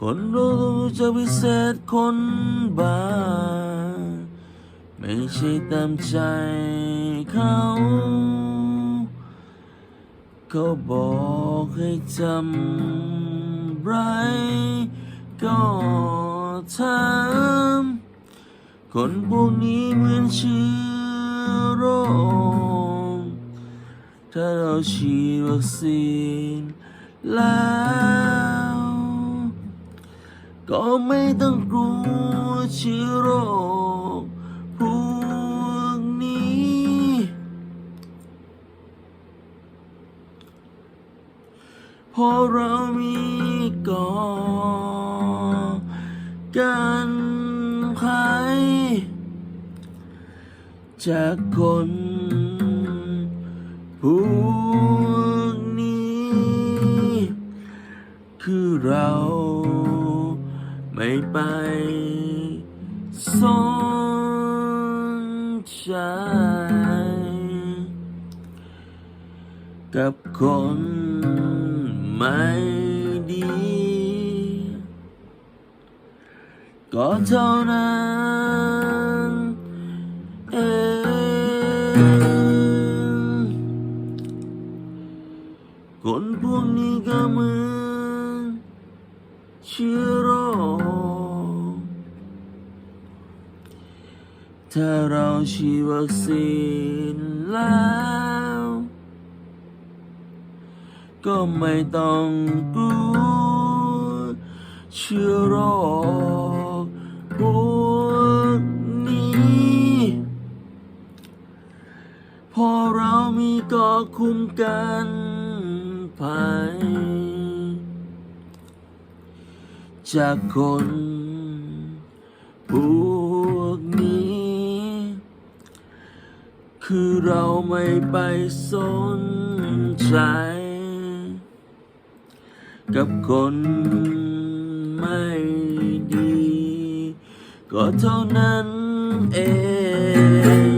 คนเราจะพิเศษคนบ้าไม่ใช่ตามใจเขา เขาบอกให้จำไรก็ทำคนพวกนี้เหมือนเชื้อโรค ถ้าเราฉีดวัคซีนแล้ว ก็ไม่ต้องกลัวเชื้อโรคพวกนี้ เพราะเรามีก่อกันภัยจากคน วกนี้ คือเราไม่ไปสนใจกับคนไม่ดี ก็เท่านั้น คนพวกนี้ก็เหมือนเชื้อโรคถ้าเราฉีดวัคซีนแล้ว ก็ไม่ต้องกลัวเชื้อโรคพวกนี้พอเรามีกาะคุ้มกัน ภัยจากคนพวกนี้ คือเราไม่ไปสนใจ กับคนไม่ดี ก็เท่านั้นเอง